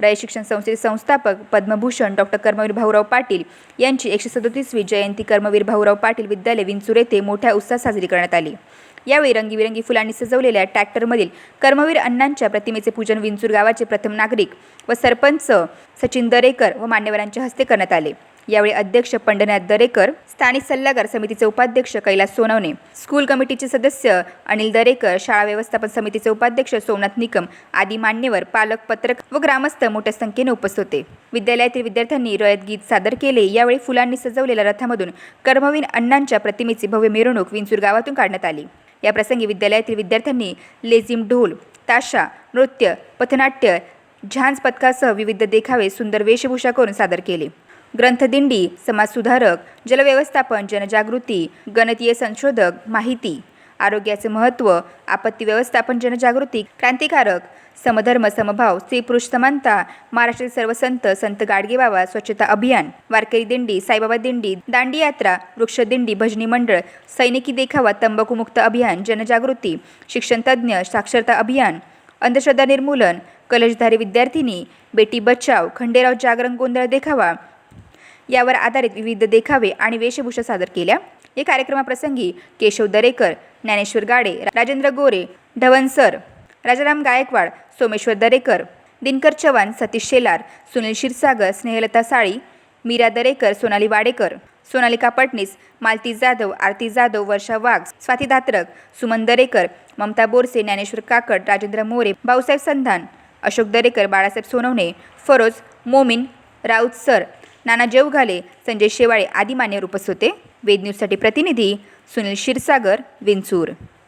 राय शिक्षण संस्थेचे संस्थापक पद्मभूषण डॉक्टर कर्मवीर भाऊराव पाटील यांची एकशे सदोतीसवी जयंती कर्मवीर भाऊराव पाटील विद्यालय विंचूर येथे मोठ्या उत्साहात साजरी करण्यात आली. यावेळी रंगीबिरंगी फुलांनी सजवलेल्या ट्रॅक्टरमधील कर्मवीर अण्णांच्या प्रतिमेचे पूजन विंचूर गावाचे प्रथम नागरिक व सरपंच सचिन दरेकर व मान्यवरांच्या हस्ते करण्यात आले. यावेळी अध्यक्ष पंढरनाथ दरेकर स्थानिक सल्लागार समितीचे उपाध्यक्ष कैलास सोनवणे स्कूल कमिटीचे सदस्य अनिल दरेकर शाळा व्यवस्थापन समितीचे उपाध्यक्ष सोमनाथ निकम आदी मान्यवर पालक पत्रक व ग्रामस्थ मोठ्या संख्येने उपस्थित होते. विद्यालयातील विद्यार्थ्यांनी रयत गीत सादर केले. यावेळी फुलांनी सजवलेल्या रथामधून कर्मवीर अण्णांच्या प्रतिमेची भव्य मिरवणूक विंचूर गावातून काढण्यात आली. या प्रसंगी विद्यालयातील विद्यार्थ्यांनी लेझिम ढोल ताशा नृत्य पथनाट्य झांज पथकासह विविध देखावे सुंदर वेशभूषा करून सादर केले. ग्रंथदिंडी समाजसुधारक जलव्यवस्थापन जनजागृती गणतीय संशोधक माहिती. आरोग्याचे महत्त्व आपत्ती व्यवस्थापन जनजागृती क्रांतिकारक समधर्म समभाव स्त्री पुरुष समानता महाराष्ट्रातील सर्व संत संत गाडगेबाबा स्वच्छता अभियान वारकरी दिंडी साईबाबा दिंडी दांडी यात्रा वृक्षदिंडी भजनी मंडळ सैनिकी देखावा तंबाखूमुक्त अभियान जनजागृती शिक्षणतज्ज्ञ साक्षरता अभियान अंधश्रद्धा निर्मूलन कलशधारी विद्यार्थिनी बेटी बचाव खंडेराव जागरण गोंधळ देखावा यावर आधारित विविध देखावे आणि वेशभूषा सादर केल्या. या कार्यक्रमाप्रसंगी केशव दरेकर ज्ञानेश्वर गाडे राजेंद्र गोरे ढवणसर राजाराम गायकवाड सोमेश्वर दरेकर दिनकर चव्हाण सतीश शेलार सुनील क्षीरसागर स्नेहलता साळी मीरा दरेकर सोनाली वाडेकर सोनालिका पटणीस मालती जाधव आरती जाधव वर्षा वाघ स्वाती दात्रक सुमन दरेकर ममता बोरसे ज्ञानेश्वर काकड राजेंद्र मोरे भाऊसाहेब संधान अशोक दरेकर बाळासाहेब सोनवणे फरोज मोमीन राऊत सर नाना जेवघाले संजय शेवाळे आदी मान्यवर उपस्थित होते. वेद न्यूजसाठी प्रतिनिधी सुनील क्षीरसागर विंचूर.